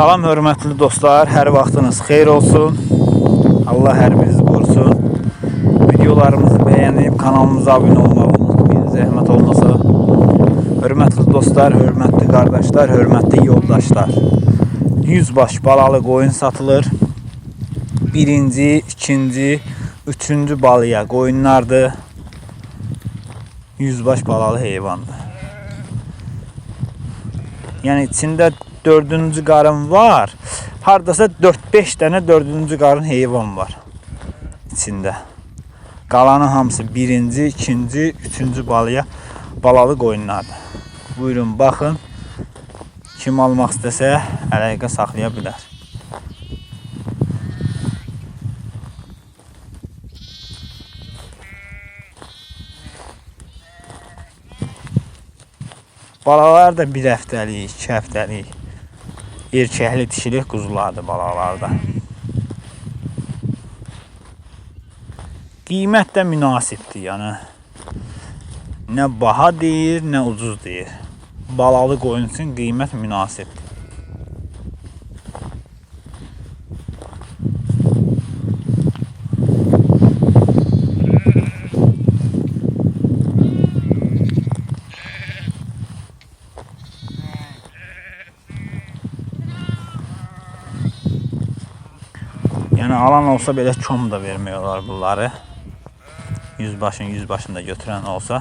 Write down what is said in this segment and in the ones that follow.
Salam hörmətli dostlar, hər vaxtınız xeyir olsun. Allah hər birinizi qorusun. Videolarımızı bəyənib kanalımıza abunə olmağı unutmayın, zəhmət olmasa. Hörmətli dostlar, hörmətli qardaşlar, hörmətli yoldaşlar. 100 baş balalı qoyun satılır. Birinci, ikinci, üçüncü balıya qoyunlardır. 100 baş balalı heyvandır. Yəni içində dördüncü qarın var. Hardasa 4-5 dənə dördüncü qarın heyvan var içində. Qalanı hamısı birinci, ikinci, üçüncü balıya balalı qoyunlardır. Buyurun baxın. Kim almaq istəsə əlaqə saxlaya bilər. Balalar da bir həftəlik, iki həftəlik erkəkli dişili quzulardır balalarda. Qiymət də münasibdir, yəni. Nə baha deyir, nə ucuz deyir. Balalı qoyun üçün qiymət münasibdir. Yəni alan olsa belə kom da vermək olar bunları. Yüzbaşın yüzbaşında götürən olsa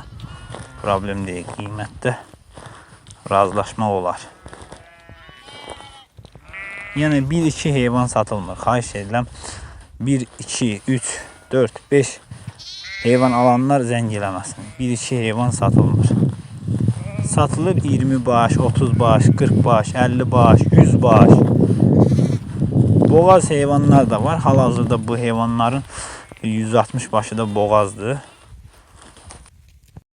problem deyil qiymətdə. Razılaşmaq olar. Yəni 1-2 heyvan satılmır. Xahiş edirəm 1 2 3 4 5 heyvan alanlar zəng eləməsin. 1-2 heyvan satılmır. Satılır 20 baş, 30 baş, 40 baş, 50 baş, 100 baş. Boğaz heyvanlar da var. Hal-hazırda bu heyvanların 160 başı da boğazdır.